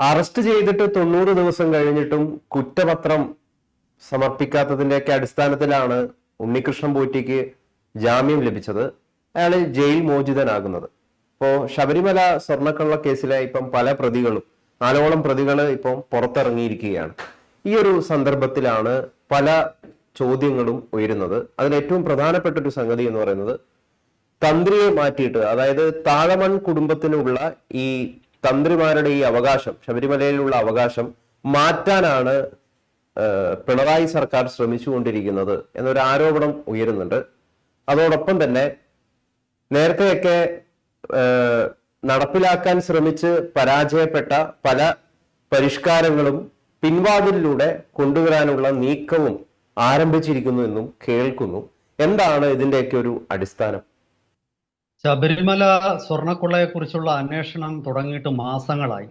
Arrest ചെയ്തിട്ട് തൊണ്ണൂറ് ദിവസം കഴിഞ്ഞിട്ടും കുറ്റപത്രം സമർപ്പിക്കാത്തതിന്റെയൊക്കെ അടിസ്ഥാനത്തിലാണ് ഉണ്ണികൃഷ്ണൻ പോറ്റിക്ക് ജാമ്യം ലഭിച്ചത്. അയാൾ ജയിൽ മോചിതനാകുന്നത്. ഇപ്പോൾ ശബരിമല സ്വർണക്കള്ള കേസിലെ ഇപ്പം പല പ്രതികളും നാലോളം പ്രതികൾ ഇപ്പം പുറത്തിറങ്ങിയിരിക്കുകയാണ്. ഈ ഒരു സന്ദർഭത്തിലാണ് പല ചോദ്യങ്ങളും ഉയരുന്നത്. അതിൽ ഏറ്റവും പ്രധാനപ്പെട്ട ഒരു സംഗതി എന്ന് പറയുന്നത് തന്ത്രിയെ മാറ്റിയിട്ട് അതായത് താഴമൺ കുടുംബത്തിനുള്ള ഈ തന്ത്രിമാരുടെ ഈ അവകാശം ശബരിമലയിലുള്ള അവകാശം മാറ്റാനാണ് പിണറായി സർക്കാർ ശ്രമിച്ചുകൊണ്ടിരിക്കുന്നത് എന്നൊരു ആരോപണം ഉയരുന്നുണ്ട്. അതോടൊപ്പം തന്നെ നേരത്തെയൊക്കെ നടപ്പിലാക്കാൻ ശ്രമിച്ച് പരാജയപ്പെട്ട പല പരിഷ്കാരങ്ങളും പിൻവാതിലിലൂടെ കൊണ്ടുവരാനുള്ള നീക്കവും ആരംഭിച്ചിരിക്കുന്നു എന്നും കേൾക്കുന്നു. എന്താണ് ഇതിന്റെയൊക്കെ ഒരു അടിസ്ഥാനം? ശബരിമല സ്വർണക്കൊള്ളയെക്കുറിച്ചുള്ള അന്വേഷണം തുടങ്ങിയിട്ട് മാസങ്ങളായി.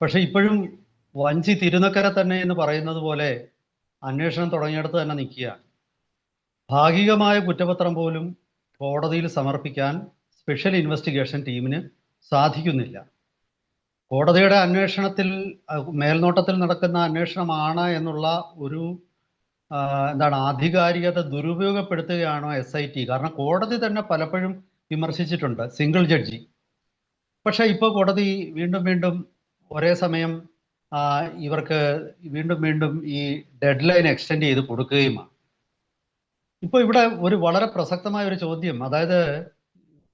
പക്ഷെ ഇപ്പോഴും വഞ്ചി തിരുനക്കര തന്നെ എന്ന് പറയുന്നത് പോലെ അന്വേഷണം തുടങ്ങിയിടത്ത് തന്നെ നിൽക്കുകയാണ്. ഭാഗികമായ കുറ്റപത്രം പോലും കോടതിയിൽ സമർപ്പിക്കാൻ സ്പെഷ്യൽ ഇൻവെസ്റ്റിഗേഷൻ ടീമിന് സാധിക്കുന്നില്ല. കോടതിയുടെ അന്വേഷണത്തിൽ മേൽനോട്ടത്തിൽ നടക്കുന്ന അന്വേഷണമാണ് എന്നുള്ള ഒരു എന്താണ് ആധികാരികത ദുരുപയോഗപ്പെടുത്തുകയാണോ എസ് ഐ ടി കാരണം കോടതി തന്നെ പലപ്പോഴും വിമർശിച്ചിട്ടുണ്ട് സിംഗിൾ ജഡ്ജി പക്ഷെ ഇപ്പോൾ കോടതി വീണ്ടും വീണ്ടും ഒരേ സമയം ഇവർക്ക് വീണ്ടും വീണ്ടും ഈ ഡെഡ് ലൈൻ എക്സ്റ്റെൻഡ് ചെയ്ത് കൊടുക്കുകയുമാണ് ഇപ്പോൾ ഇവിടെ ഒരു വളരെ പ്രസക്തമായ ഒരു ചോദ്യം. അതായത്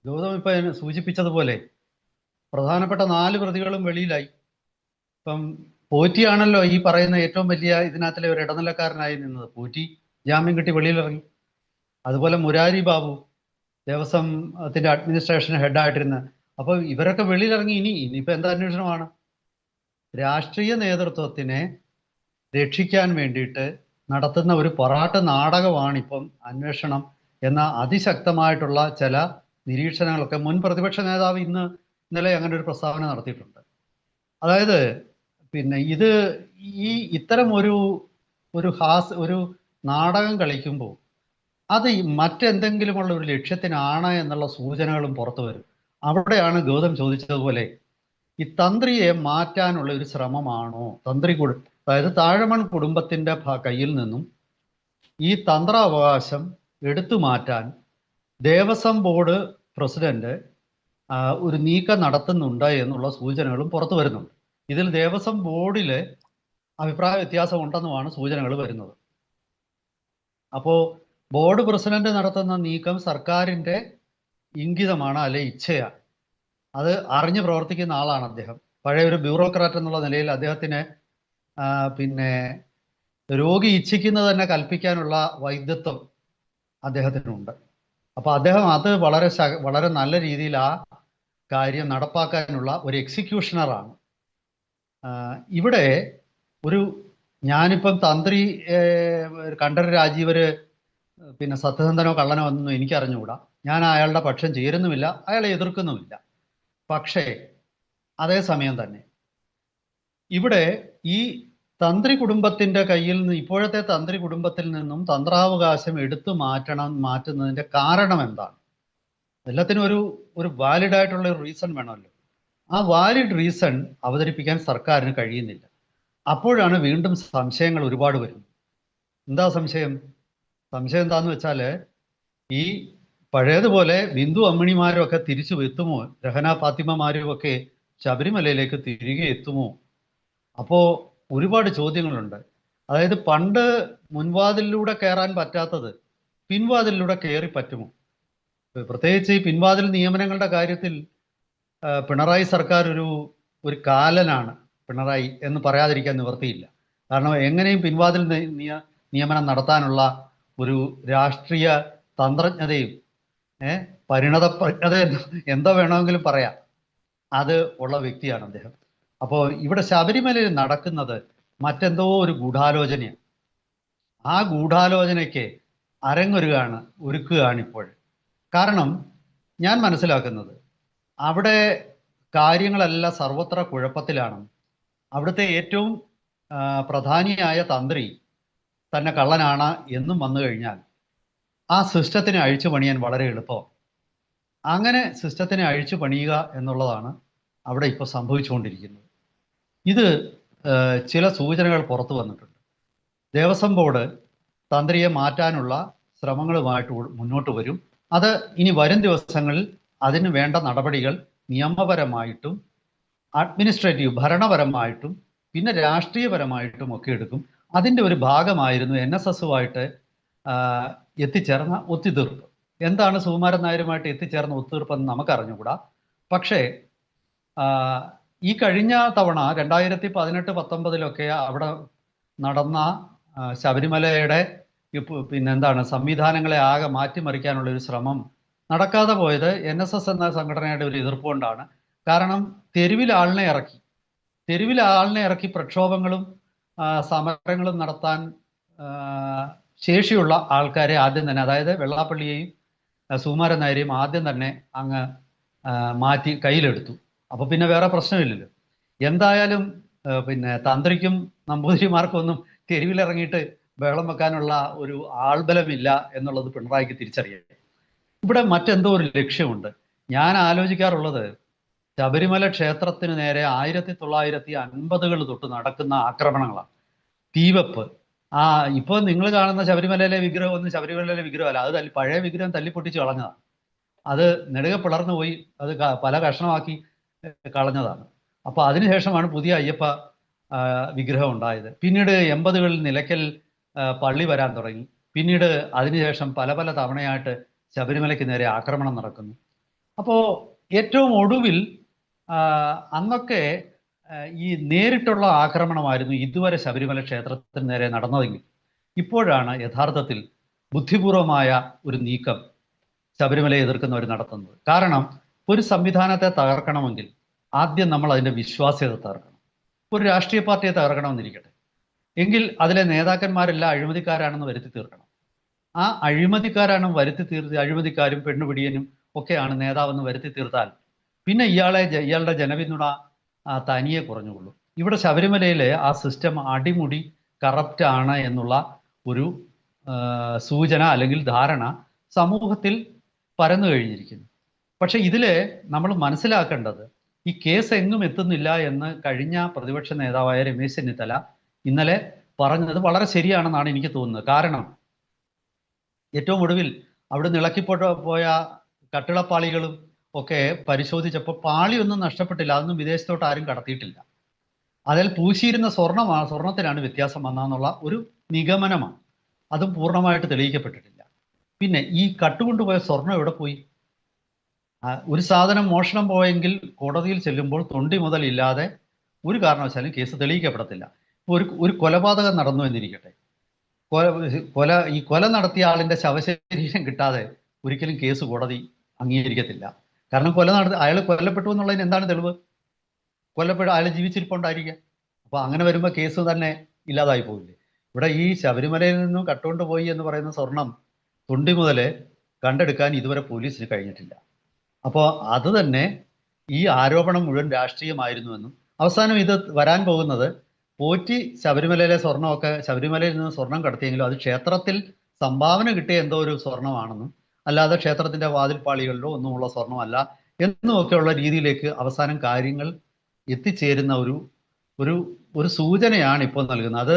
ഗൗതം ഇപ്പൊ സൂചിപ്പിച്ചതുപോലെ പ്രധാനപ്പെട്ട നാല് പ്രതികളും വെളിയിലായി. ഇപ്പം പോറ്റിയാണല്ലോ ഈ പറയുന്ന ഏറ്റവും വലിയ ഇതിനകത്തിലെ ഒരു ഇടനിലക്കാരനായി നിന്നത്. പോറ്റി ജാമ്യം കിട്ടി വെളിയിലിറങ്ങി. അതുപോലെ മുരാരി ബാബു ദേവസ്വത്തിന്റെ അഡ്മിനിസ്ട്രേഷൻ ഹെഡായിട്ടിരുന്ന അപ്പോൾ ഇവരൊക്കെ വെളിയിലിറങ്ങി. ഇനി ഇനിയിപ്പോൾ എന്താ അന്വേഷണമാണ്? രാഷ്ട്രീയ നേതൃത്വത്തിനെ രക്ഷിക്കാൻ വേണ്ടിയിട്ട് നടത്തുന്ന ഒരു പൊറാട്ട് നാടകമാണിപ്പം അന്വേഷണം എന്ന അതിശക്തമായിട്ടുള്ള ചില നിരീക്ഷണങ്ങളൊക്കെ മുൻ പ്രതിപക്ഷ നേതാവ് ഇന്ന് ഇന്നലെ അങ്ങനെ ഒരു പ്രസ്താവന നടത്തിയിട്ടുണ്ട്. അതായത് പിന്നെ ഇത് ഈ ഇത്തരം ഒരു ഒരു ഹാസ് ഒരു നാടകം കളിക്കുമ്പോൾ അത് മറ്റെന്തെങ്കിലുമുള്ള ഒരു ലക്ഷ്യത്തിനാണ് എന്നുള്ള സൂചനകളും പുറത്തു വരും. അവിടെയാണ് ഗൗതം ചോദിച്ചതുപോലെ ഈ തന്ത്രിയെ മാറ്റാനുള്ള ഒരു ശ്രമമാണോ? തന്ത്രി കുടു അതായത് താഴമൺ കുടുംബത്തിന്റെ ഭ- കയ്യിൽ നിന്നും ഈ തന്ത്രാവകാശം എടുത്തു മാറ്റാൻ ദേവസ്വം ബോർഡ് പ്രസിഡന്റ് ഒരു നീക്കം നടത്തുന്നുണ്ട് എന്നുള്ള സൂചനകളും പുറത്തു വരുന്നുണ്ട്. ഇതിൽ ദേവസ്വം ബോർഡിൽ അഭിപ്രായ വ്യത്യാസം ഉണ്ടെന്നുമാണ് സൂചനകൾ വരുന്നത്. അപ്പോൾ ബോർഡ് പ്രസിഡന്റ് നടത്തുന്ന നീക്കം സർക്കാരിന്റെ ഇംഗിതമാണ് അല്ലെ ഇച്ഛയാണ് അത് അറിഞ്ഞ് പ്രവർത്തിക്കുന്ന ആളാണ് അദ്ദേഹം. പഴയ ഒരു ബ്യൂറോക്രാറ്റ് എന്നുള്ള നിലയിൽ അദ്ദേഹത്തിന് പിന്നെ രോഗി ഇച്ഛിക്കുന്നത് തന്നെ കൽപ്പിക്കാനുള്ള വൈദ്യത്വം അദ്ദേഹത്തിനുണ്ട്. അപ്പോൾ അദ്ദേഹം അത് വളരെ വളരെ നല്ല രീതിയിൽ ആ കാര്യം നടപ്പാക്കാനുള്ള ഒരു എക്സിക്യൂഷണറാണ്. ഇവിടെ ഒരു ഞാനിപ്പം തന്ത്രി കണ്ഠര രാജീവര് പിന്നെ സത്യസന്ധനോ കള്ളനോ ഒന്നും എനിക്കറിഞ്ഞുകൂടാ. ഞാൻ അയാളുടെ പക്ഷം ചേരുന്നുമില്ല അയാളെ എതിർക്കുന്നുമില്ല. പക്ഷേ അതേസമയം തന്നെ ഇവിടെ ഈ തന്ത്രി കുടുംബത്തിന്റെ കയ്യിൽ നിന്ന് ഇപ്പോഴത്തെ തന്ത്രി കുടുംബത്തിൽ നിന്നും തന്ത്രാവകാശം എടുത്തു മാറ്റണം മാറ്റുന്നതിന്റെ കാരണം എന്താണ്? എല്ലാത്തിനും ഒരു ഒരു വാലിഡ് ആയിട്ടുള്ള ഒരു റീസൺ വേണമല്ലോ. ആ വാലിഡ് റീസൺ അവതരിപ്പിക്കാൻ സർക്കാരിന് കഴിയുന്നില്ല. അപ്പോഴാണ് വീണ്ടും സംശയങ്ങൾ ഒരുപാട് വരുന്നത്. എന്താ സംശയം? സംശയം എന്താന്ന് വെച്ചാൽ ഈ പഴയതുപോലെ ബിന്ദു അമ്മിണിമാരൊക്കെ തിരിച്ചു എത്തുമോ? രഹന ഫാത്തിമമാരും ഒക്കെ ശബരിമലയിലേക്ക് തിരികെ എത്തുമോ? അപ്പോൾ ഒരുപാട് ചോദ്യങ്ങളുണ്ട്. അതായത് പണ്ട് മുൻവാതിലിലൂടെ കയറാൻ പറ്റാത്തത് പിൻവാതിലിലൂടെ കയറി പറ്റുമോ? പ്രത്യേകിച്ച് ഈ പിൻവാതിൽ നിയമനങ്ങളുടെ കാര്യത്തിൽ പിണറായി സർക്കാർ ഒരു ഒരു കാലനാണ്. പിണറായി എന്ന് പറയാതിരിക്കാൻ നിവർത്തിയില്ല കാരണം എങ്ങനെയും പിൻവാതിൽ നിയ- നിയമനം നടത്താനുള്ള ഒരു രാഷ്ട്രീയ തന്ത്രജ്ഞതയും ഏഹ് പരിണത പ്രജ്ഞത എന്തോ വേണമെങ്കിലും പറയാം. അത് ഉള്ള വ്യക്തിയാണ് അദ്ദേഹം. അപ്പോൾ ഇവിടെ ശബരിമലയിൽ നടക്കുന്നത് മറ്റെന്തോ ഒരു ഗൂഢാലോചനയാണ്. ആ ഗൂഢാലോചനയ്ക്ക് അരങ്ങൊരുകയാണ് ഒരുക്കുകയാണ് ഇപ്പോൾ. കാരണം ഞാൻ മനസ്സിലാക്കുന്നത് അവിടെ കാര്യങ്ങളെല്ലാം സർവത്ര കുഴപ്പത്തിലാണ്. അവിടുത്തെ ഏറ്റവും പ്രധാനിയായ തന്ത്രി തന്നെ കള്ളനാണ് എന്നും വന്നു കഴിഞ്ഞാൽ ആ സിസ്റ്റത്തിനെ അഴിച്ചു പണിയാൻ വളരെ എളുപ്പം. അങ്ങനെ സിസ്റ്റത്തിനെ അഴിച്ചു പണിയുക എന്നുള്ളതാണ് അവിടെ ഇപ്പോൾ സംഭവിച്ചുകൊണ്ടിരിക്കുന്നത്. ഇത് ചില സൂചനകൾ പുറത്തു വന്നിട്ടുണ്ട്. ദേവസ്വം ബോർഡ് തന്ത്രിയെ മാറ്റാനുള്ള ശ്രമങ്ങളുമായിട്ട് മുന്നോട്ട് വരും. അത് ഇനി വരും ദിവസങ്ങളിൽ അതിന് വേണ്ട നടപടികൾ നിയമപരമായിട്ടും അഡ്മിനിസ്ട്രേറ്റീവ് ഭരണപരമായിട്ടും പിന്നെ രാഷ്ട്രീയപരമായിട്ടും ഒക്കെ എടുക്കും. അതിന്റെ ഒരു ഭാഗമായിരുന്നു എൻ എസ് എസുമായിട്ട് എത്തിച്ചേർന്ന ഒത്തുതീർപ്പ്. എന്താണ് സുകുമാരൻ നായരുമായിട്ട് എത്തിച്ചേർന്ന ഒത്തുതീർപ്പെന്ന് നമുക്കറിഞ്ഞുകൂടാ. പക്ഷേ ഈ കഴിഞ്ഞ തവണ രണ്ടായിരത്തി പതിനെട്ട് പത്തൊമ്പതിലൊക്കെ അവിടെ നടന്ന ശബരിമലയുടെ പിന്നെ പിന്നെന്താണ് സംവിധാനങ്ങളെ ആകെ മാറ്റിമറിക്കാനുള്ള ഒരു ശ്രമം നടക്കാതെ പോയത് എൻ എസ് എസ് എന്ന സംഘടനയുടെ ഒരു എതിർപ്പ് കൊണ്ടാണ്. കാരണം തെരുവിൽ ആളിനെ ഇറക്കി. തെരുവിൽ ആളിനെ ഇറക്കി പ്രക്ഷോഭങ്ങളും സമരങ്ങളും നടത്താൻ ശേഷിയുള്ള ആൾക്കാരെ ആദ്യം തന്നെ അതായത് വെള്ളാപ്പള്ളിയെയും സുമാരൻ നായരെയും ആദ്യം തന്നെ അങ്ങ് മാറ്റി കയ്യിലെടുത്തു. അപ്പോൾ പിന്നെ വേറെ പ്രശ്നമില്ലല്ലോ. എന്തായാലും പിന്നെ തന്ത്രിക്കും നമ്പൂതിരിമാർക്കും ഒന്നും തെരുവിലിറങ്ങിയിട്ട് ബഹളം വെക്കാനുള്ള ഒരു ആൾബലമില്ല എന്നുള്ളത് പിണറായിക്ക് തിരിച്ചറിയാം. ഇവിടെ മറ്റെന്തോ ഒരു ലക്ഷ്യമുണ്ട്. ഞാൻ ആലോചിക്കാറുള്ളത് ശബരിമല ക്ഷേത്രത്തിന് നേരെ ആയിരത്തി തൊള്ളായിരത്തി അൻപതുകൾ തൊട്ട് നടക്കുന്ന ആക്രമണങ്ങളാണ്. തീവെപ്പ്. ആ ഇപ്പോൾ നിങ്ങൾ കാണുന്ന ശബരിമലയിലെ വിഗ്രഹം ഒന്നും ശബരിമലയിലെ വിഗ്രഹമല്ല. അത് തല്ലി പഴയ വിഗ്രഹം തല്ലിപ്പൊട്ടിച്ച് കളഞ്ഞതാണ്. അത് നെടുക പിളർന്നു പോയി അത് പല കഷ്ണമാക്കി കളഞ്ഞതാണ്. അപ്പൊ അതിനുശേഷമാണ് പുതിയ അയ്യപ്പ വിഗ്രഹം ഉണ്ടായത്. പിന്നീട് എൺപതുകളിൽ നിലയ്ക്കൽ പള്ളി വരാൻ തുടങ്ങി. പിന്നീട് അതിനുശേഷം പല പല തവണയായിട്ട് ശബരിമലയ്ക്ക് നേരെ ആക്രമണം നടക്കുന്നു. അപ്പോൾ ഏറ്റവും ഒടുവിൽ അന്നൊക്കെ ഈ നേരിട്ടുള്ള ആക്രമണമായിരുന്നു ഇതുവരെ ശബരിമല ക്ഷേത്രത്തിന് നേരെ നടന്നതെങ്കിൽ. ഇപ്പോഴാണ് യഥാർത്ഥത്തിൽ ബുദ്ധിപൂർവമായ ഒരു നീക്കം ശബരിമലയെ എതിർക്കുന്നവർ നടത്തുന്നത്. കാരണം ഒരു സംവിധാനത്തെ തകർക്കണമെങ്കിൽ ആദ്യം നമ്മൾ അതിന്റെ വിശ്വാസ്യത തകർക്കണം. ഒരു രാഷ്ട്രീയ പാർട്ടിയെ തകർക്കണമെന്നിരിക്കട്ടെ. എങ്കിൽ അതിലെ നേതാക്കന്മാരെല്ലാം അഴിമതിക്കാരാണെന്ന് വരുത്തി തീർക്കണം. ആ അഴിമതിക്കാരാണ് വരുത്തി തീർത്ത് അഴിമതിക്കാരും പെണ്ണുപിടിയനും ഒക്കെയാണ് നേതാവെന്ന് വരുത്തി തീർത്താൽ പിന്നെ ഇയാളെ ഇയാളുടെ ജനപിന്തുണ തനിയെ കുറഞ്ഞുകൊള്ളൂ. ഇവിടെ ശബരിമലയിലെ ആ സിസ്റ്റം അടിമുടി കറപ്റ്റ് ആണ് എന്നുള്ള ഒരു സൂചന അല്ലെങ്കിൽ ധാരണ സമൂഹത്തിൽ പരന്നു കഴിഞ്ഞിരിക്കുന്നു. പക്ഷെ ഇതിൽ നമ്മൾ മനസ്സിലാക്കേണ്ടത് ഈ കേസ് എങ്ങും എത്തുന്നില്ല എന്ന് കഴിഞ്ഞ പ്രതിപക്ഷ നേതാവായ രമേശ് ചെന്നിത്തല ഇന്നലെ പറഞ്ഞത് വളരെ ശരിയാണെന്നാണ് എനിക്ക് തോന്നുന്നത്. കാരണം ഏറ്റവും ഒടുവിൽ അവിടെ ഇളക്കിപ്പോട്ട പോയ കട്ടിളപ്പാളികളും ഒക്കെ പരിശോധിച്ചപ്പോൾ പാളിയൊന്നും നഷ്ടപ്പെട്ടില്ല. അതൊന്നും വിദേശത്തോട്ട് ആരും കടത്തിയിട്ടില്ല. അതിൽ പൂശിയിരുന്ന സ്വർണമാണ് സ്വർണത്തിനാണ് വ്യത്യാസം വന്നതെന്നുള്ള ഒരു നിഗമനമാണ്. അതും പൂർണമായിട്ട് തെളിയിക്കപ്പെട്ടിട്ടില്ല. പിന്നെ ഈ കട്ടുകൊണ്ടുപോയ സ്വർണം എവിടെ പോയി? ഒരു സാധനം മോഷണം പോയെങ്കിൽ കോടതിയിൽ ചെല്ലുമ്പോൾ തൊണ്ടി മുതൽ ഇല്ലാതെ ഒരു കാരണവശാലും കേസ് തെളിയിക്കപ്പെടത്തില്ല. ഒരു ഒരു കൊലപാതകം നടന്നു എന്നിരിക്കട്ടെ. കൊല ഈ കൊല നടത്തിയ ആളിന്റെ ശവശരീരം കിട്ടാതെ ഒരിക്കലും കേസ് കോടതി അംഗീകരിക്കത്തില്ല. കാരണം കൊല നടത്തി അയാൾ കൊല്ലപ്പെട്ടു എന്നുള്ളതിന് എന്താണ് തെളിവ്? കൊല്ലപ്പെട്ട അയാൾ ജീവിച്ചിരിപ്പുണ്ടായിരിക്കുക അപ്പോൾ അങ്ങനെ വരുമ്പോൾ കേസ് തന്നെ ഇല്ലാതായി പോകില്ലേ ഇവിടെ ഈ ശബരിമലയിൽ നിന്നും കട്ടുകൊണ്ട് പോയി എന്ന് പറയുന്ന സ്വർണം തൊണ്ടി മുതൽ കണ്ടെടുക്കാൻ ഇതുവരെ പോലീസിന് കഴിഞ്ഞിട്ടില്ല. അപ്പോൾ അത് തന്നെ ഈ ആരോപണം മുഴുവൻ രാഷ്ട്രീയമായിരുന്നുവെന്നും അവസാനം ഇത് വരാൻ പോകുന്നത് പോറ്റി ശബരിമലയിലെ സ്വർണമൊക്കെ ശബരിമലയിൽ നിന്ന് സ്വർണം കടത്തിയെങ്കിലും അത് ക്ഷേത്രത്തിൽ സംഭാവന കിട്ടിയ എന്തോ ഒരു സ്വർണമാണെന്നും അല്ലാതെ ക്ഷേത്രത്തിന്റെ വാതിൽപ്പാളികളിലോ ഒന്നുമുള്ള സ്വർണമല്ല എന്നുമൊക്കെയുള്ള രീതിയിലേക്ക് അവസാനം കാര്യങ്ങൾ എത്തിച്ചേരുന്ന ഒരു ഒരു ഒരു സൂചനയാണ് ഇപ്പോൾ നൽകുന്നത്. അത്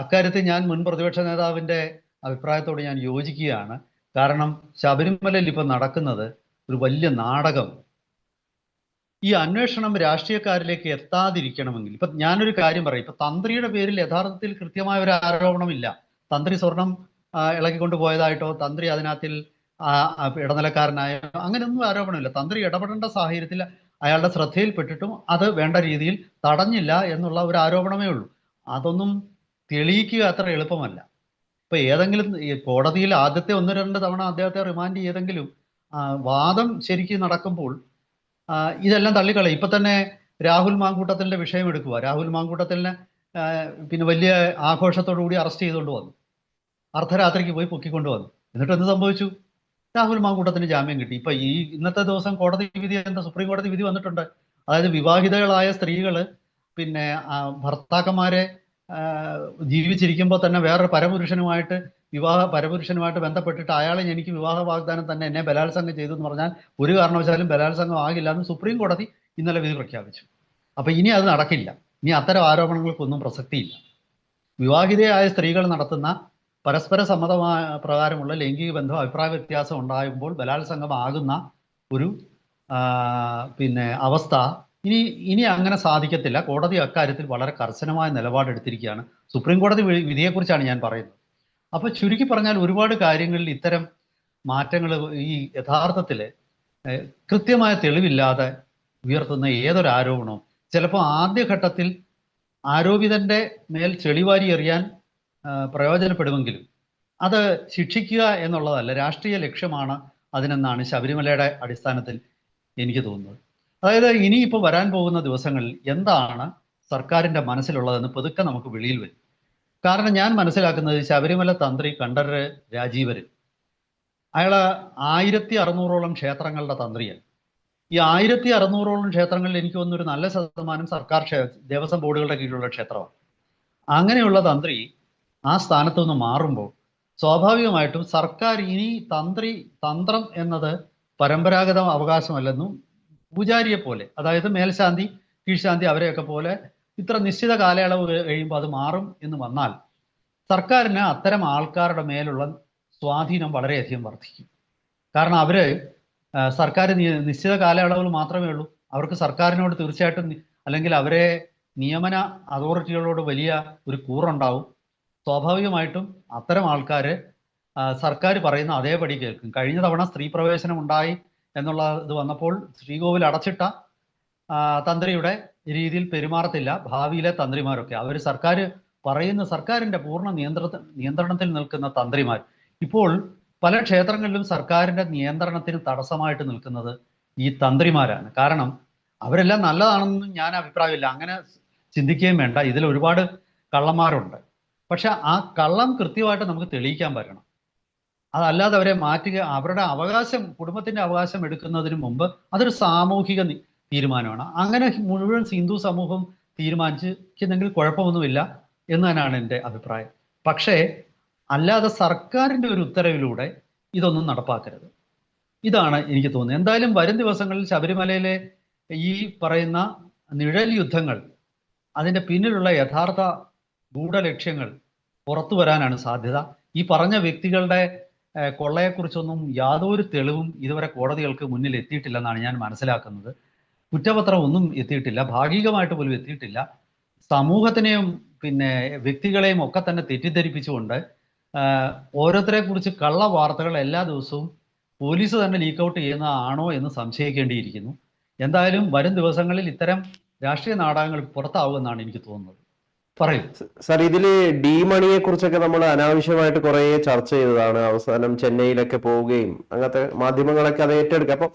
അക്കാര്യത്തിൽ ഞാൻ മുൻ പ്രതിപക്ഷ നേതാവിന്റെ അഭിപ്രായത്തോട് ഞാൻ യോജിക്കുകയാണ്. കാരണം ശബരിമലയിൽ ഇപ്പൊ നടക്കുന്നത് ഒരു വലിയ നാടകം ഈ അന്വേഷണം രാഷ്ട്രീയക്കാരിലേക്ക് എത്താതിരിക്കണമെങ്കിൽ ഇപ്പൊ ഞാനൊരു കാര്യം പറയും. ഇപ്പൊ തന്ത്രിയുടെ പേരിൽ യഥാർത്ഥത്തിൽ കൃത്യമായ ഒരു ആരോപണമില്ല. തന്ത്രി സ്വർണം ഇളകിക്കൊണ്ട് പോയതായിട്ടോ തന്ത്രി അതിനകത്തിൽ ഇടനിലക്കാരനായോ അങ്ങനെയൊന്നും ആരോപണമില്ല. തന്ത്രി ഇടപെടേണ്ട സാഹചര്യത്തിൽ അയാളുടെ ശ്രദ്ധയിൽപ്പെട്ടിട്ടും അത് വേണ്ട രീതിയിൽ തടഞ്ഞില്ല എന്നുള്ള ഒരു ആരോപണമേ ഉള്ളൂ. അതൊന്നും തെളിയിക്കുക അത്ര എളുപ്പമല്ല. ഇപ്പൊ ഏതെങ്കിലും കോടതിയിൽ ആദ്യത്തെ ഒന്ന് രണ്ട് തവണ അദ്ദേഹത്തെ റിമാൻഡ് ചെയ്തെങ്കിലും വാദം ശരിക്കും നടക്കുമ്പോൾ ഇതെല്ലാം തള്ളിക്കളയും. ഇപ്പൊ തന്നെ രാഹുൽ മാങ്കൂട്ടത്തിന്റെ വിഷയം എടുക്കുക. രാഹുൽ മാങ്കൂട്ടത്തിനെ പിന്നെ വലിയ ആഘോഷത്തോടു കൂടി അറസ്റ്റ് ചെയ്തുകൊണ്ട് വന്നു. അർദ്ധരാത്രിക്ക് പോയി പൊക്കിക്കൊണ്ട് വന്നു. എന്നിട്ട് എന്ത് സംഭവിച്ചു? രാഹുൽ മാങ്കൂട്ടത്തിന് ജാമ്യം കിട്ടി. ഇപ്പൊ ഈ ഇന്നത്തെ ദിവസം കോടതി വിധി എന്താ? സുപ്രീം കോടതി വിധി വന്നിട്ടുണ്ട്. അതായത് വിവാഹിതകളായ സ്ത്രീകൾ പിന്നെ ഭർത്താക്കന്മാരെ ജീവിച്ചിരിക്കുമ്പോൾ തന്നെ വേറൊരു പരപുരുഷനുമായിട്ട് വിവാഹ പരപുരുഷനുമായിട്ട് ബന്ധപ്പെട്ടിട്ട് അയാളെ എനിക്ക് വിവാഹ വാഗ്ദാനം തന്നെ എന്നെ ബലാത്സംഗം ചെയ്തു എന്ന് പറഞ്ഞാൽ ഒരു കാരണവശാലും ബലാത്സംഗം ആകില്ല എന്ന് സുപ്രീം കോടതി ഇന്നലെ വിധി പ്രഖ്യാപിച്ചു. അപ്പൊ ഇനി അത് നടക്കില്ല. ഇനി അത്തരം ആരോപണങ്ങൾക്കൊന്നും പ്രസക്തിയില്ല. വിവാഹിതയായ സ്ത്രീകൾ നടത്തുന്ന പരസ്പര സമ്മതമായ പ്രകാരമുള്ള ലൈംഗിക ബന്ധം അഭിപ്രായ വ്യത്യാസം ഉണ്ടാകുമ്പോൾ ബലാത്സംഗമാകുന്ന ഒരു പിന്നെ അവസ്ഥ ഇനി ഇനി അങ്ങനെ സാധിക്കത്തില്ല. കോടതി അക്കാര്യത്തിൽ വളരെ കർശനമായ നിലപാടെടുത്തിരിക്കുകയാണ്. സുപ്രീം കോടതി വിധിയെക്കുറിച്ചാണ് ഞാൻ പറയുന്നത്. അപ്പൊ ചുരുക്കി പറഞ്ഞാൽ ഒരുപാട് കാര്യങ്ങളിൽ ഇത്തരം മാറ്റങ്ങൾ ഈ യഥാർത്ഥത്തിൽ കൃത്യമായ തെളിവില്ലാതെ ഉയർത്തുന്ന ഏതൊരു ആരോപണവും ചിലപ്പോൾ ആദ്യഘട്ടത്തിൽ ആരോപിതന്റെ മേൽ ചെളിവാരി എറിയാൻ പ്രയോജനപ്പെടുമെങ്കിലും അത് ശിക്ഷിക്കുക എന്നുള്ളതല്ല രാഷ്ട്രീയ ലക്ഷ്യമാണ് അതിനെന്നാണ് ശബരിമലയുടെ അടിസ്ഥാനത്തിൽ എനിക്ക് തോന്നുന്നത്. അതായത് ഇനിയിപ്പോൾ വരാൻ പോകുന്ന ദിവസങ്ങളിൽ എന്താണ് സർക്കാരിന്റെ മനസ്സിലുള്ളതെന്ന് പതുക്കെ നമുക്ക് വെളിയിൽ വരും. കാരണം ഞാൻ മനസ്സിലാക്കുന്നത് ശബരിമല തന്ത്രി കണ്ഠരര് രാജീവര്. അയാൾ ആയിരത്തി അറുന്നൂറോളം ക്ഷേത്രങ്ങളുടെ തന്ത്രിയാണ്. ഈ ആയിരത്തി അറുന്നൂറോളം ക്ഷേത്രങ്ങളിൽ എനിക്ക് തോന്നുന്നൊരു നല്ല ശതമാനം സർക്കാർ ദേവസ്വം ബോർഡുകളുടെ കീഴിലുള്ള ക്ഷേത്രമാണ്. അങ്ങനെയുള്ള തന്ത്രി ആ സ്ഥാനത്ത് നിന്ന് മാറുമ്പോൾ സ്വാഭാവികമായിട്ടും സർക്കാർ ഇനി തന്ത്രി തന്ത്രം എന്നത് പരമ്പരാഗത അവകാശമല്ലെന്നും പൂജാരിയെ പോലെ അതായത് മേൽശാന്തി കീഴ്ശാന്തി അവരെയൊക്കെ പോലെ ഇത്ര നിശ്ചിത കാലയളവ് കഴിയുമ്പോൾ അത് മാറും എന്ന് വന്നാൽ സർക്കാരിന് അത്തരം ആൾക്കാരുടെ മേലുള്ള സ്വാധീനം വളരെയധികം വർദ്ധിക്കും. കാരണം അവർ സർക്കാർ നിശ്ചിത കാലയളവിൽ മാത്രമേ ഉള്ളൂ. അവർക്ക് സർക്കാരിനോട് തീർച്ചയായിട്ടും അല്ലെങ്കിൽ അവരെ നിയമന അതോറിറ്റികളോട് വലിയ ഒരു കൂറുണ്ടാവും. സ്വാഭാവികമായിട്ടും അത്തരം ആൾക്കാർ സർക്കാർ പറയുന്ന അതേപടി കേൾക്കും. കഴിഞ്ഞ തവണ സ്ത്രീ പ്രവേശനം ഉണ്ടായി എന്നുള്ള ഇത് വന്നപ്പോൾ ശ്രീകോവിൽ അടച്ചിട്ട തന്ത്രിയുടെ രീതിയിൽ പെരുമാറത്തില്ല. ഭാവിയിലെ തന്ത്രിമാരൊക്കെ. അവർ സർക്കാർ പറയുന്ന സർക്കാരിന്റെ പൂർണ നിയന്ത്ര നിയന്ത്രണത്തിൽ നിൽക്കുന്ന തന്ത്രിമാർ. ഇപ്പോൾ പല ക്ഷേത്രങ്ങളിലും സർക്കാരിന്റെ നിയന്ത്രണത്തിന് തടസ്സമായിട്ട് നിൽക്കുന്നത് ഈ തന്ത്രിമാരാണ്. കാരണം അവരെല്ലാം നല്ലതാണെന്നും ഞാൻ അഭിപ്രായമില്ല. അങ്ങനെ ചിന്തിക്കുകയും വേണ്ട. ഇതിൽ ഒരുപാട് കള്ളന്മാരുണ്ട്. പക്ഷെ ആ കള്ളം കൃത്യമായിട്ട് നമുക്ക് തെളിയിക്കാൻ പറ്റണം. അതല്ലാതെ അവരെ മാറ്റുക അവരുടെ അവകാശം കുടുംബത്തിന്റെ അവകാശം എടുക്കുന്നതിന് മുമ്പ് അതൊരു സാമൂഹിക തീരുമാനമാണ്. അങ്ങനെ മുഴുവൻ ഹിന്ദു സമൂഹം തീരുമാനിച്ചിരുന്നെങ്കിൽ കുഴപ്പമൊന്നുമില്ല എന്ന് തന്നെയാണ് എന്റെ അഭിപ്രായം. പക്ഷേ അല്ലാതെ സർക്കാരിന്റെ ഒരു ഉത്തരവിലൂടെ ഇതൊന്നും നടപ്പാക്കരുത്. ഇതാണ് എനിക്ക് തോന്നുന്നത്. എന്തായാലും വരും ദിവസങ്ങളിൽ ശബരിമലയിലെ ഈ പറയുന്ന നിഴൽ യുദ്ധങ്ങൾ അതിന്റെ പിന്നിലുള്ള യഥാർത്ഥ ഗൂഢലക്ഷ്യങ്ങൾ പുറത്തു വരാനാണ് സാധ്യത. ഈ പറഞ്ഞ വ്യക്തികളുടെ കൊള്ളയെക്കുറിച്ചൊന്നും യാതൊരു തെളിവും ഇതുവരെ കോടതികൾക്ക് മുന്നിൽ എത്തിയിട്ടില്ലെന്നാണ് ഞാൻ മനസ്സിലാക്കുന്നത്. കുറ്റപത്രം ഒന്നും എത്തിയിട്ടില്ല. ഭാഗികമായിട്ട് പോലും എത്തിയിട്ടില്ല. സമൂഹത്തിനെയും പിന്നെ വ്യക്തികളെയും ഒക്കെ തന്നെ തെറ്റിദ്ധരിപ്പിച്ചുകൊണ്ട് ഓരോരുത്തരെ കുറിച്ച് കള്ള വാർത്തകൾ എല്ലാ ദിവസവും പോലീസ് തന്നെ ലീക്ക് ഔട്ട് ചെയ്യുന്നതാണോ എന്ന് സംശയിക്കേണ്ടിയിരിക്കുന്നു. എന്തായാലും വരും ദിവസങ്ങളിൽ ഇത്തരം രാഷ്ട്രീയ നാടകങ്ങൾ പുറത്താവുമെന്നാണ് എനിക്ക് തോന്നുന്നത്. പറയൂ. സാർ ഇതിൽ ഡി മണിയെ കുറിച്ചൊക്കെ നമ്മൾ അനാവശ്യമായിട്ട് കുറെ ചർച്ച ചെയ്തതാണ്. അവസാനം ചെന്നൈയിലൊക്കെ പോവുകയും അങ്ങനത്തെ മാധ്യമങ്ങളൊക്കെ അത് ഏറ്റെടുക്കുക. അപ്പൊ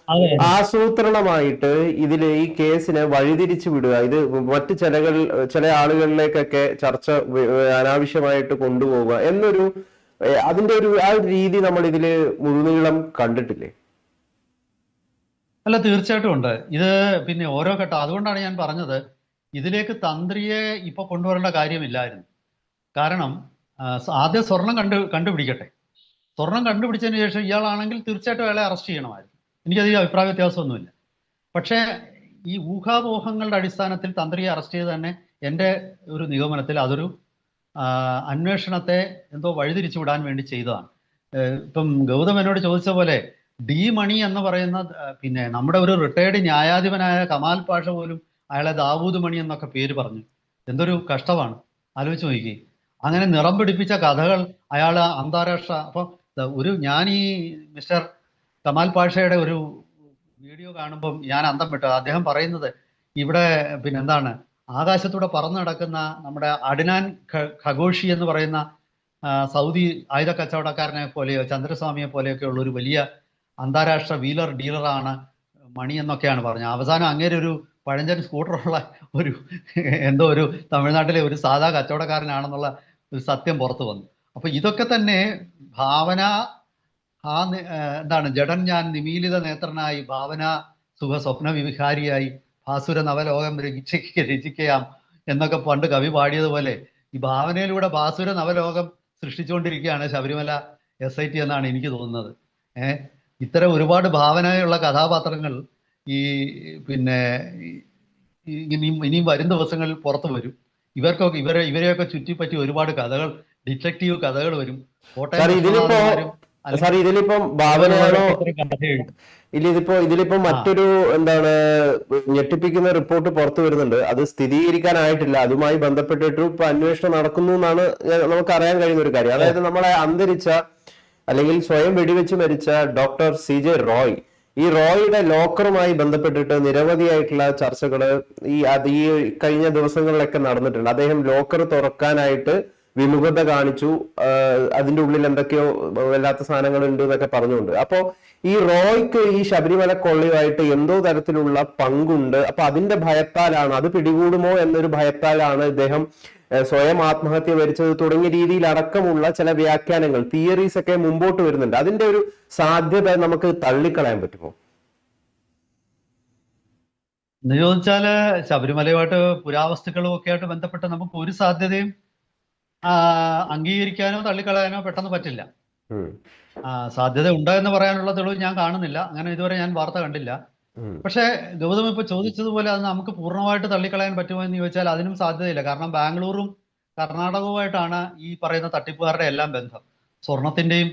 ആസൂത്രണമായിട്ട് ഇതിൽ ഈ കേസിനെ വഴിതിരിച്ചു വിടുക. ഇത് മറ്റ് ചിലകൾ ചില ആളുകളിലേക്കൊക്കെ ചർച്ച അനാവശ്യമായിട്ട് കൊണ്ടുപോവുക എന്നൊരു അതിന്റെ ഒരു ആ ഒരു രീതി നമ്മൾ ഇതിൽ മുഴുനീളം കണ്ടിട്ടില്ലേ? അല്ല തീർച്ചയായിട്ടും ഉണ്ട്. ഇത് പിന്നെ ഓരോ ഘട്ടം. അതുകൊണ്ടാണ് ഞാൻ പറഞ്ഞത്. ഇതിലേക്ക് തന്ത്രിയെ ഇപ്പൊ കൊണ്ടുവരേണ്ട കാര്യമില്ലായിരുന്നു. കാരണം ആദ്യം സ്വർണം കണ്ടു കണ്ടുപിടിക്കട്ടെ. സ്വർണം കണ്ടുപിടിച്ചതിന് ശേഷം ഇയാളാണെങ്കിൽ തീർച്ചയായിട്ടും അയാളെ അറസ്റ്റ് ചെയ്യണമായിരുന്നു. എനിക്കധികം അഭിപ്രായ വ്യത്യാസമൊന്നുമില്ല. പക്ഷേ ഈ ഊഹാപോഹങ്ങളുടെ അടിസ്ഥാനത്തിൽ തന്ത്രിയെ അറസ്റ്റ് ചെയ്ത് തന്നെ എന്റെ ഒരു നിഗമനത്തിൽ അതൊരു അന്വേഷണത്തെ എന്തോ വഴിതിരിച്ചു വിടാൻ വേണ്ടി ചെയ്തതാണ്. ഇപ്പം ഗൗതം എന്നോട് ചോദിച്ച പോലെ ഡി മണി എന്ന് പറയുന്ന പിന്നെ നമ്മുടെ ഒരു റിട്ടയർഡ് ന്യായാധിപനായ കമാൽ പാഷ പോലും അയാളെ ദാവൂദ് മണി എന്നൊക്കെ പേര് പറഞ്ഞു. എന്തൊരു കഷ്ടമാണ്. ആലോചിച്ച് നോക്കി. അങ്ങനെ നിറം പിടിപ്പിച്ച കഥകൾ അയാൾ അന്താരാഷ്ട്ര അപ്പം ഒരു ഞാൻ ഈ മിസ്റ്റർ കമാൽ പാഷയുടെ ഒരു വീഡിയോ കാണുമ്പം ഞാൻ അന്തം വിട്ടു. അദ്ദേഹം പറയുന്നത് ഇവിടെ പിന്നെ എന്താണ്? ആകാശത്തൂടെ പറന്നു നടക്കുന്ന നമ്മുടെ അടിനാൻ ഖഗോഷി എന്ന് പറയുന്ന സൗദി ആയുധ കച്ചവടക്കാരനെ പോലെയോ ചന്ദ്രസ്വാമിയെ പോലെയൊക്കെ ഉള്ള ഒരു വലിയ അന്താരാഷ്ട്ര വീലർ ഡീലറാണ് മണി എന്നൊക്കെയാണ് പറഞ്ഞത്. അവസാനം അങ്ങേരെ ഒരു പഴഞ്ചൻ സ്കൂട്ടറുള്ള ഒരു എന്തോ ഒരു തമിഴ്നാട്ടിലെ ഒരു സാധാ കച്ചവടക്കാരനാണെന്നുള്ള ഒരു സത്യം പുറത്തു വന്നു. അപ്പൊ ഇതൊക്കെ തന്നെ ഭാവന ആ എന്താണ് ജഡൻ ഞാൻ നിമീലിത നേത്രനായി ഭാവന സുഖ സ്വപ്ന വിഹാരിയായി ഭാസുര നവലോകം രചിക്ക രചിക്കാം എന്നൊക്കെ പണ്ട് കവി പാടിയതുപോലെ ഈ ഭാവനയിലൂടെ ഭാസുര നവലോകം സൃഷ്ടിച്ചുകൊണ്ടിരിക്കുകയാണ് ശബരിമല എസ് ഐ ടി എന്നാണ് എനിക്ക് തോന്നുന്നത്. ഏഹ് ഇത്തരം ഒരുപാട് ഭാവനയുള്ള കഥാപാത്രങ്ങൾ ഈ പിന്നെ ഇനി ഇനി ഇനിയും വരും ദിവസങ്ങളിൽ പുറത്തു വരും. ഇവർക്കൊക്കെ ഇവരെ ഇവരെയൊക്കെ ചുറ്റിപ്പറ്റി ഒരുപാട് കഥകൾ ഡിറ്റക്റ്റീവ് കഥകൾ വരും. സാർ, ഇതിലിപ്പോ- ഭാവനയാണോ ഇല്ല ഇതിപ്പോ ഇതിലിപ്പോ മറ്റൊരു എന്താണ് ഞെട്ടിപ്പിക്കുന്ന റിപ്പോർട്ട് പുറത്തു വരുന്നുണ്ട്. അത് സ്ഥിരീകരിക്കാനായിട്ടില്ല. അതുമായി ബന്ധപ്പെട്ടിട്ട് ഇപ്പൊ അന്വേഷണം നടക്കുന്നു എന്നാണ് നമുക്ക് അറിയാൻ കഴിയുന്ന ഒരു കാര്യം. അതായത് നമ്മളെ അന്തരിച്ച അല്ലെങ്കിൽ സ്വയം വെടിവെച്ച് മരിച്ച ഡോക്ടർ സി ജെ റോയ് ഈ റോയുടെ ലോക്കറുമായി ബന്ധപ്പെട്ടിട്ട് നിരവധിയായിട്ടുള്ള ചർച്ചകൾ ഈ അത് ഈ കഴിഞ്ഞ ദിവസങ്ങളിലൊക്കെ നടന്നിട്ടുണ്ട്. അദ്ദേഹം ലോക്കർ തുറക്കാനായിട്ട് വിമുഖത കാണിച്ചു. അതിന്റെ ഉള്ളിൽ എന്തൊക്കെയോ വല്ലാത്ത സാധനങ്ങൾ ഉണ്ട് എന്നൊക്കെ പറഞ്ഞുകൊണ്ട്. അപ്പോ ഈ റോയ്ക്ക് ഈ ശബരിമല കൊള്ളിയുമായിട്ട് എന്തോ തരത്തിലുള്ള പങ്കുണ്ട്. അപ്പൊ അതിന്റെ ഭയത്താലാണ് അത് പിടികൂടുമോ എന്നൊരു ഭയത്താലാണ് ഇദ്ദേഹം സ്വയം ആത്മഹത്യ വരിച്ചത് തുടങ്ങിയ രീതിയിൽ അടക്കമുള്ള ചില വ്യാഖ്യാനങ്ങൾ തിയറീസ് ഒക്കെ മുമ്പോട്ട് വരുന്നുണ്ട്. അതിന്റെ ഒരു സാധ്യത നമുക്ക് തള്ളിക്കളയാൻ പറ്റുമോ? എന്ന് ചോദിച്ചാൽ ശബരിമലയുമായിട്ട് പുരാവസ്തുക്കളും ഒക്കെ ആയിട്ട് ബന്ധപ്പെട്ട് നമുക്ക് ഒരു സാധ്യതയും അംഗീകരിക്കാനോ തള്ളിക്കളയാനോ പെട്ടെന്ന് പറ്റില്ല. സാധ്യത ഉണ്ടോ എന്ന് പറയാനുള്ള തെളിവ് ഞാൻ കാണുന്നില്ല. അങ്ങനെ ഇതുവരെ ഞാൻ വാർത്ത കണ്ടില്ല. പക്ഷേ ഗൗതം ഇപ്പൊ ചോദിച്ചതുപോലെ അത് നമുക്ക് പൂർണമായിട്ട് തള്ളിക്കളയാൻ പറ്റുമോ എന്ന് ചോദിച്ചാൽ അതിനും സാധ്യതയില്ല. കാരണം ബാംഗ്ലൂരും കർണാടകവുമായിട്ടാണ് ഈ പറയുന്ന തട്ടിപ്പുകാരുടെ എല്ലാം ബന്ധം. സ്വർണത്തിന്റെയും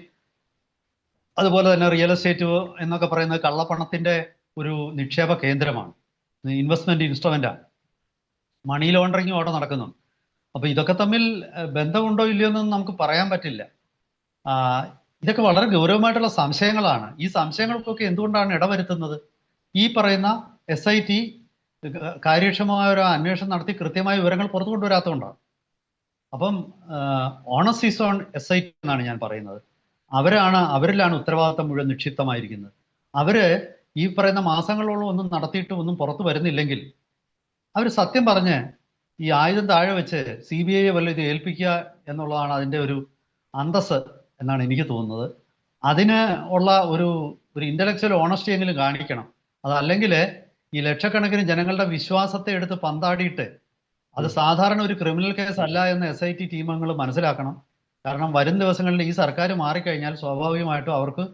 അതുപോലെ തന്നെ റിയൽ എസ്റ്റേറ്റ് എന്നൊക്കെ പറയുന്നത് കള്ളപ്പണത്തിന്റെ ഒരു നിക്ഷേപ കേന്ദ്രമാണ്. ഇൻവെസ്റ്റ്മെന്റ് ഇൻസ്ട്രുമെന്റാണ് മണി ലോണ്ടറിങ്ങും അവിടെ നടക്കുന്നു അപ്പൊ ഇതൊക്കെ തമ്മിൽ ബന്ധമുണ്ടോ ഇല്ലയോ എന്നൊന്നും നമുക്ക് പറയാൻ പറ്റില്ല. ഇതൊക്കെ വളരെ ഗൗരവമായിട്ടുള്ള സംശയങ്ങളാണ്. ഈ സംശയങ്ങൾക്കൊക്കെ എന്തുകൊണ്ടാണ് ഇടവരുത്തുന്നത്? ഈ പറയുന്ന എസ് ഐ ടി കാര്യക്ഷമമായ ഒരു അന്വേഷണം നടത്തി കൃത്യമായ വിവരങ്ങൾ പുറത്തു കൊണ്ടുവരാത്തതുകൊണ്ടാണ്. അപ്പം onus is on S I T എന്നാണ് ഞാൻ പറയുന്നത്. അവരാണ് അവരിലാണ് ഉത്തരവാദിത്തം മുഴുവൻ നിക്ഷിപ്തമായിരിക്കുന്നത്. അവർ ഈ പറയുന്ന മാസങ്ങളോളം ഒന്നും നടത്തിയിട്ട് ഒന്നും പുറത്തു വരുന്നില്ലെങ്കിൽ അവർ സത്യം പറഞ്ഞ് ഈ ആയുധം താഴെ വെച്ച് സി ബി ഐയെ വല്ല ഇത് ഏൽപ്പിക്കുക എന്നുള്ളതാണ് അതിന്റെ ഒരു അന്തസ് എന്നാണ് എനിക്ക് തോന്നുന്നത്. അതിന് ഉള്ള ഒരു ഒരു ഇന്റലക്ച്വൽ ഓണസ്റ്റി എങ്കിലും കാണിക്കണം. അതല്ലെങ്കിൽ ഈ ലക്ഷക്കണക്കിന് ജനങ്ങളുടെ വിശ്വാസത്തെ എടുത്ത് പന്താടിയിട്ട് അത് സാധാരണ ഒരു ക്രിമിനൽ കേസ് അല്ല എന്ന് എസ് ഐ ടി ടീമങ്ങൾ മനസ്സിലാക്കണം. കാരണം വരും ദിവസങ്ങളിൽ ഈ സർക്കാർ മാറിക്കഴിഞ്ഞാൽ സ്വാഭാവികമായിട്ടും അവർക്ക്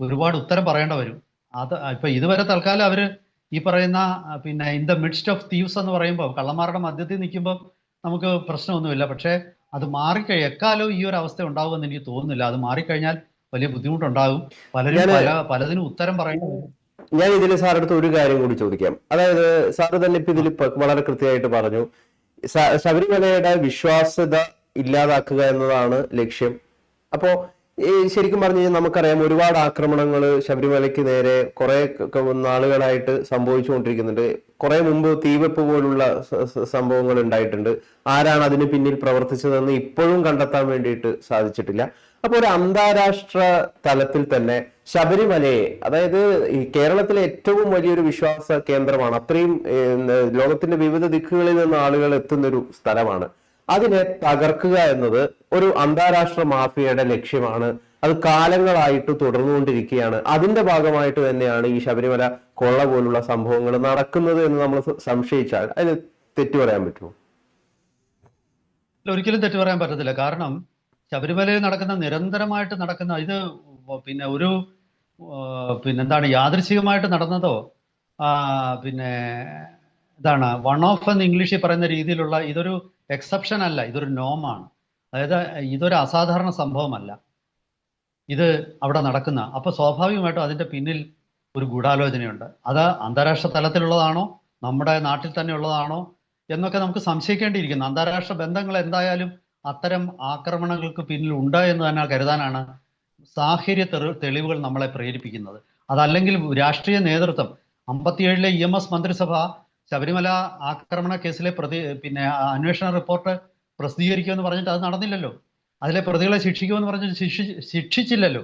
ഒരുപാട് ഉത്തരം പറയേണ്ട വരും. അത് ഇപ്പൊ ഇതുവരെ തൽക്കാലം അവർ ഈ പറയുന്ന പിന്നെ in the midst of thieves എന്ന് പറയുമ്പോൾ കള്ളന്മാരുടെ മധ്യത്തിൽ നിൽക്കുമ്പോൾ നമുക്ക് പ്രശ്നമൊന്നുമില്ല. പക്ഷേ അത് മാറിക്കഴി എക്കാലവും ഈ ഒരു അവസ്ഥ ഉണ്ടാവുമെന്ന് എനിക്ക് തോന്നുന്നില്ല. അത് മാറിക്കഴിഞ്ഞാൽ വലിയ ബുദ്ധിമുട്ടുണ്ടാകും. പലരും പല പലതിനും ഉത്തരം പറയേണ്ടി വരും. ഞാൻ ഇതിൽ സാറടുത്ത് ഒരു കാര്യം കൂടി ചോദിക്കാം. അതായത് സാറ് തന്നെ ഇപ്പൊ ഇതിൽ വളരെ കൃത്യമായിട്ട് പറഞ്ഞു. ശബരിമലയുടെ വിശ്വാസ്യത ഇല്ലാതാക്കുക എന്നതാണ് ലക്ഷ്യം. അപ്പോ ശരിക്കും പറഞ്ഞു കഴിഞ്ഞാൽ നമുക്കറിയാം ഒരുപാട് ആക്രമണങ്ങൾ ശബരിമലയ്ക്ക് നേരെ കുറെ നാളുകളായിട്ട് സംഭവിച്ചുകൊണ്ടിരിക്കുന്നുണ്ട്. കുറെ മുമ്പ് തീവെപ്പ് പോലുള്ള സംഭവങ്ങൾ ഉണ്ടായിട്ടുണ്ട്. ആരാണ് അതിന് പിന്നിൽ പ്രവർത്തിച്ചതെന്ന് ഇപ്പോഴും കണ്ടെത്താൻ വേണ്ടിയിട്ട് സാധിച്ചിട്ടില്ല. അപ്പൊ ഒരു അന്താരാഷ്ട്ര തലത്തിൽ തന്നെ ശബരിമലയെ അതായത് ഈ കേരളത്തിലെ ഏറ്റവും വലിയൊരു വിശ്വാസ കേന്ദ്രമാണ് അത്രയും ലോകത്തിന്റെ വിവിധ ദിക്കുകളിൽ നിന്ന് ആളുകൾ എത്തുന്ന ഒരു സ്ഥലമാണ്. അതിനെ തകർക്കുക എന്നത് ഒരു അന്താരാഷ്ട്ര മാഫിയയുടെ ലക്ഷ്യമാണ്. അത് കാലങ്ങളായിട്ട് തുടർന്നുകൊണ്ടിരിക്കുകയാണ്. അതിന്റെ ഭാഗമായിട്ട് തന്നെയാണ് ഈ ശബരിമല കൊള്ള പോലുള്ള സംഭവങ്ങൾ നടക്കുന്നത് എന്ന് നമ്മൾ സംശയിച്ചാൽ അതിന് തെറ്റു പറയാൻ പറ്റുമോ? ഒരിക്കലും തെറ്റു പറയാൻ പറ്റത്തില്ല. കാരണം ശബരിമലയിൽ നടക്കുന്ന നിരന്തരമായിട്ട് നടക്കുന്ന ഇത് പിന്നെ ഒരു പിന്നെന്താണ് യാദൃശികമായിട്ട് നടന്നതോ പിന്നെ ഇതാണ് വൺ ഓഫ് എന്ന് ഇംഗ്ലീഷിൽ പറയുന്ന രീതിയിലുള്ള ഇതൊരു എക്സെപ്ഷൻ അല്ല ഇതൊരു നോമാണ് അതായത് ഇതൊരു അസാധാരണ സംഭവമല്ല. ഇത് അവിടെ നടക്കുന്ന അപ്പൊ സ്വാഭാവികമായിട്ടും അതിന്റെ പിന്നിൽ ഒരു ഗൂഢാലോചനയുണ്ട്. അത് അന്താരാഷ്ട്ര തലത്തിലുള്ളതാണോ നമ്മുടെ നാട്ടിൽ തന്നെ ഉള്ളതാണോ എന്നൊക്കെ നമുക്ക് സംശയിക്കേണ്ടിയിരിക്കുന്നു. അന്താരാഷ്ട്ര ബന്ധങ്ങൾ എന്തായാലും അത്തരം ആക്രമണങ്ങൾക്ക് പിന്നിൽ ഉണ്ട് എന്ന് തന്നെ കരുതാനാണ് സാഹചര്യ തെളിവുകൾ നമ്മളെ പ്രേരിപ്പിക്കുന്നത്. അതല്ലെങ്കിൽ രാഷ്ട്രീയ നേതൃത്വം അമ്പത്തിയേഴിലെ ഇ എം എസ് മന്ത്രിസഭ ശബരിമല ആക്രമണ കേസിലെ പ്രതി പിന്നെ അന്വേഷണ റിപ്പോർട്ട് പ്രസിദ്ധീകരിക്കുമെന്ന് പറഞ്ഞിട്ട് അത് നടന്നില്ലല്ലോ. അതിലെ പ്രതികളെ ശിക്ഷിക്കുമെന്ന് പറഞ്ഞിട്ട് ശിക്ഷി ശിക്ഷിച്ചില്ലല്ലോ.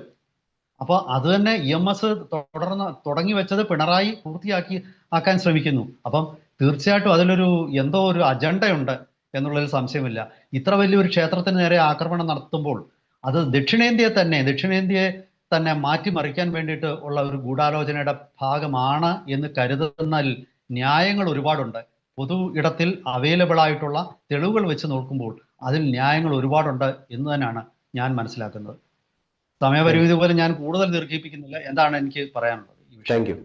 അപ്പോൾ അത് തന്നെ ഇ എം എസ് തുടർന്ന് തുടങ്ങി വെച്ചത് പിണറായി പൂർത്തിയാക്കി ആക്കാൻ ശ്രമിക്കുന്നു. അപ്പം തീർച്ചയായിട്ടും അതിലൊരു എന്തോ ഒരു അജണ്ടയുണ്ട്. എന്നുള്ളതിൽ സംശയമില്ല. ഇത്ര വലിയൊരു ക്ഷേത്രത്തിന് നേരെ ആക്രമണം നടത്തുമ്പോൾ അത് ദക്ഷിണേന്ത്യയെ തന്നെ ദക്ഷിണേന്ത്യയെ തന്നെ മാറ്റിമറിക്കാൻ വേണ്ടിയിട്ട് ഉള്ള ഒരു ഗൂഢാലോചനയുടെ ഭാഗമാണ് എന്ന് കരുതുന്നതിൽ ന്യായങ്ങൾ ഒരുപാടുണ്ട്. പൊതു ഇടത്തിൽ അവൈലബിൾ ആയിട്ടുള്ള തെളിവുകൾ വെച്ച് നോക്കുമ്പോൾ അതിൽ ന്യായങ്ങൾ ഒരുപാടുണ്ട് എന്ന് തന്നെയാണ് ഞാൻ മനസ്സിലാക്കുന്നത്. സമയപരിമിതി പോലെ ഞാൻ കൂടുതൽ ദീർഘിപ്പിക്കുന്നില്ല. എന്താണ് എനിക്ക് പറയാനുള്ളത് താങ്ക് യു